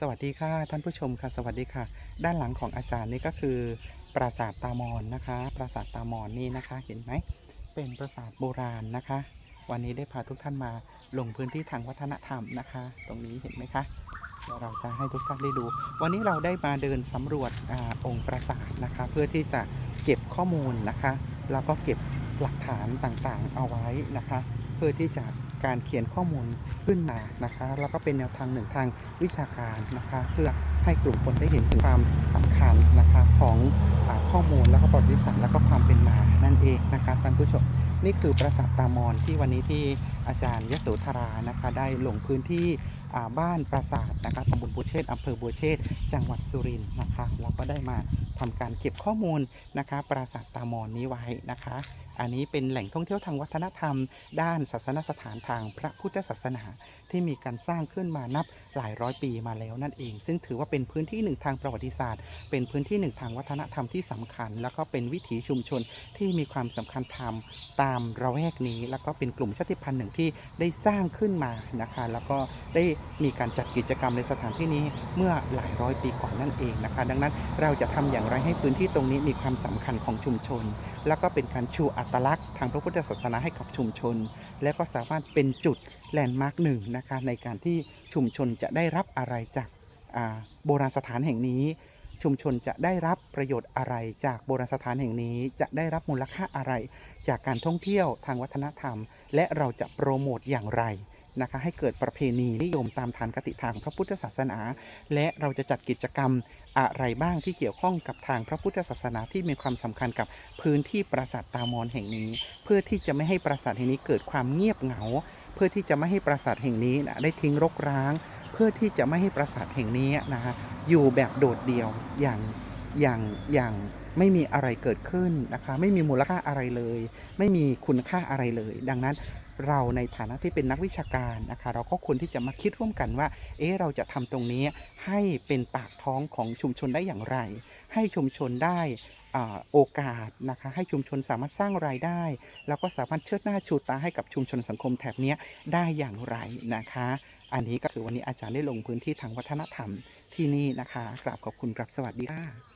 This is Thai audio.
สวัสดีค่ะท่านผู้ชมค่ะ สวัสดีค่ะ ด้านหลังของอาจารย์นี่ก็คือปราสาทตามอนนะคะ ปราสาทตามอนนี่นะคะเห็นไหมเป็นปราสาทโบราณนะคะ วันนี้ได้พาทุกท่านมาลงพื้นที่ทางวัฒนธรรมนะคะ ตรงนี้เห็นไหมคะเดี๋ยวเราจะให้ทุกท่านได้ดู วันนี้เราได้มาเดินสำรวจอองค์ปราสาทนะคะ เพื่อที่จะเก็บข้อมูลนะคะ แล้วก็เก็บหลักฐานต่างๆเอาไว้นะคะ เพื่อที่จะ การเขียนข้อมูลขึ้นมานะคะ แล้วก็เป็นแนวทางหนึ่งทางวิชาการนะคะ เพื่อให้กลุ่มคนได้เห็นถึงความสำคัญนะคะของอข้อมูลแล้วก็ประวัติศาสตร์แล้วก็ความเป็นมานั่นเองนะคะท่านผู้ชมนี่คือปราสาทตามอนที่วันนี้ที่อาจารย์ยโสธรานะคะ ได้ลงพื้นที่บ้านปราสาทนะคะตำบลบัวเชษฐ์อำเภอบัวเชษฐ์จังหวัดสุรินทร์นะคะเราก็ได้มา ทำการเก็บข้อมูลนะคะปราสาทตามอนนี้ไว้นะคะ อันนี้เป็นแหล่งท่องเที่ยวทางวัฒนธรรม ด้านศาสนสถานทางพระพุทธศาสนา ที่มีการสร้างขึ้นมานับหลายร้อยปีมาแล้วนั่นเอง ซึ่งถือว่าเป็นพื้นที่หนึ่งทางประวัติศาสตร์ เป็นพื้นที่หนึ่งทางวัฒนธรรมที่สำคัญ แล้วก็เป็นวิถีชุมชนที่มีความสำคัญธรรมตามระแวกนี้ แล้วก็เป็นกลุ่มชาติพันธุ์หนึ่งที่ได้สร้างขึ้นมานะคะ แล้วก็ได้มีการจัดกิจกรรมในสถานที่นี้เมื่อหลายร้อยปีก่อนนั่นเองนะคะ ดังนั้นเราจะทำอย่างไรให้พื้นที่ตรงนี้มีความสำคัญของชุมชน แล้วก็เป็นการชูอัตลักษณ์ทางพระพุทธศาสนาให้กับชุมชน และก็สามารถเป็นจุดแลนด์มาร์กหนึ่งนะคะในการที่ชุมชนจะได้รับอะไรจากโบราณสถานแห่งนี้ ชุมชนจะได้รับประโยชน์อะไรจากโบราณสถานแห่งนี้ จะได้รับมูลค่าอะไร จากการท่องเที่ยวทางวัฒนธรรม และเราจะโปรโมทอย่างไร นะคะให้เกิดประเพณีนิยมตามฐานคติทางพระพุทธศาสนา และเราจะจัดกิจกรรมอะไรบ้างที่เกี่ยวข้องกับทางพระพุทธศาสนาที่มีความสำคัญกับพื้นที่ปราสาทตามอนแห่งนี้ เพื่อที่จะไม่ให้ปราสาทแห่งนี้เกิดความเงียบเหงา เพื่อที่จะไม่ให้ปราสาทแห่งนี้นะได้ทิ้งรกร้าง เพื่อที่จะไม่ให้ปราสาทแห่งนี้นะฮะอยู่แบบโดดเดี่ยวอย่างอย่างอย่าง ไม่มีอะไรเกิดขึ้นนะคะ ไม่มีมูลค่าอะไรเลย ไม่มีคุณค่าอะไรเลย ดังนั้นเราในฐานะที่เป็นนักวิชาการนะคะ เราก็ควรที่จะมาคิดร่วมกันว่า เอ๊ะเราจะทำตรงนี้ให้เป็นปากท้องของชุมชนได้อย่างไร ให้ชุมชนได้อ่าโอกาสนะคะให้ชุมชนสามารถสร้างรายได้ แล้วก็สามารถเชิดหน้าชูตาให้กับชุมชนสังคมแถบนี้ได้อย่างไรนะคะ อันนี้ก็คือวันนี้อาจารย์ได้ลงพื้นที่ทางวัฒนธรรมที่นี่นะคะกราบขอบคุณกราบสวัสดีค่ะ